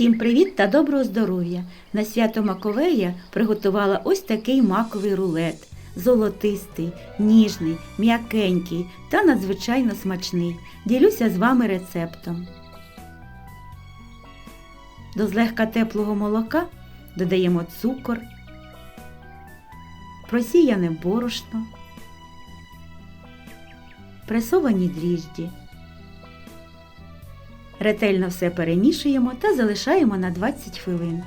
Всім привіт та доброго здоров'я! На свято Маковея приготувала ось такий маковий рулет. Золотистий, ніжний, м'якенький та надзвичайно смачний. Ділюся з вами рецептом. До злегка теплого молока додаємо цукор, просіяне борошно, пресовані дріжджі. Ретельно все перемішуємо та залишаємо на 20 хвилин.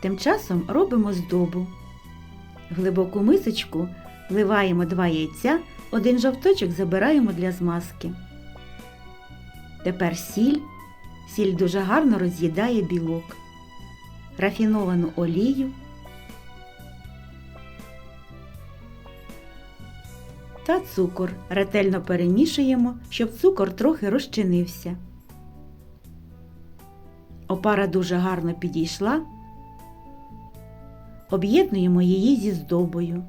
Тим часом робимо здобу. В глибоку мисочку вливаємо 2 яйця, один жовточок забираємо для змазки. Тепер сіль. Сіль дуже гарно роз'їдає білок. Рафіновану олію. Та цукор ретельно перемішуємо, щоб цукор трохи розчинився. Опара дуже гарно підійшла. Об'єднуємо її зі здобою.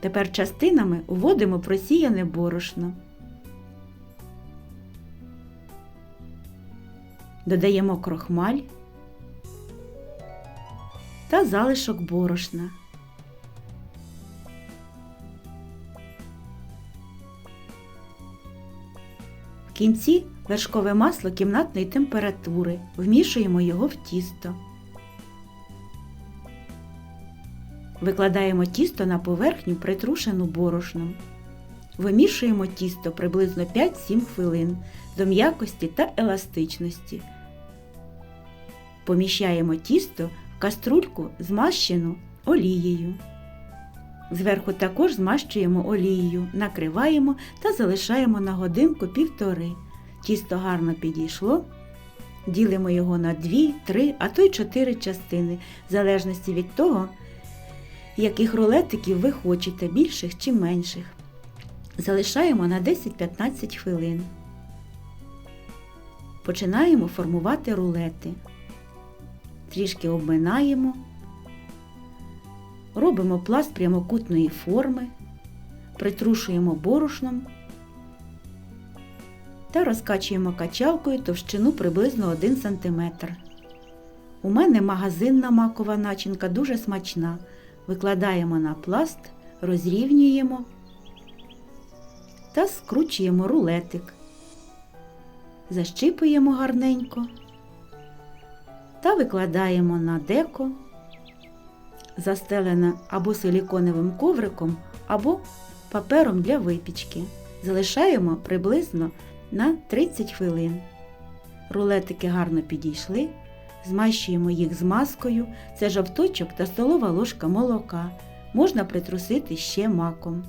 Тепер частинами вводимо просіяне борошно. Додаємо крохмаль та залишок борошна. В кінці вершкове масло кімнатної температури. Вмішуємо його в тісто. Викладаємо тісто на поверхню, притрушену борошном. Вимішуємо тісто приблизно 5-7 хвилин до м'якості та еластичності. Поміщаємо тісто в каструльку, змащену олією. Зверху також змащуємо олією, накриваємо та залишаємо на годинку півтори. Тісто гарно підійшло. Ділимо його на 2, 3, а то й 4 частини, в залежності від того, яких рулетиків ви хочете, більших чи менших. Залишаємо на 10-15 хвилин. Починаємо формувати рулети. Трішки обминаємо. Робимо пласт прямокутної форми, притрушуємо борошном та розкачуємо качалкою товщину приблизно 1 см. У мене магазинна макова начинка дуже смачна. Викладаємо на пласт, розрівнюємо та скручуємо рулетик. Защипуємо гарненько та викладаємо на деко застелене або силіконовим ковриком, або папером для випічки. Залишаємо приблизно на 30 хвилин. Рулетики гарно підійшли, змащуємо їх змазкою, це жовточок та столова ложка молока. Можна притрусити ще маком.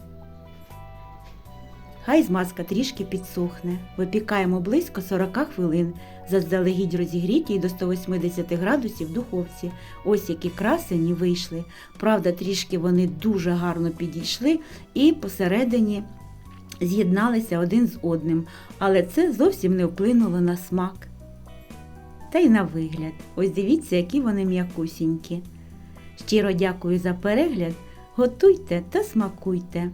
Хай змазка трішки підсохне. Випікаємо близько 40 хвилин, заздалегідь розігріті до 180 градусів духовці. Ось які красені вийшли. Правда, трішки вони дуже гарно підійшли і посередині з'єдналися один з одним, але це зовсім не вплинуло на смак. Та й на вигляд. Ось дивіться, які вони м'якусінькі. Щиро дякую за перегляд. Готуйте та смакуйте.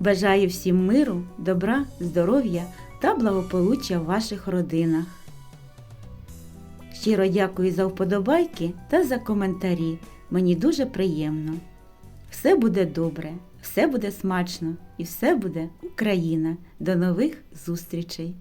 Бажаю всім миру, добра, здоров'я та благополуччя в ваших родинах. Щиро дякую за вподобайки та за коментарі. Мені дуже приємно. Все буде добре, все буде смачно і все буде Україна. До нових зустрічей!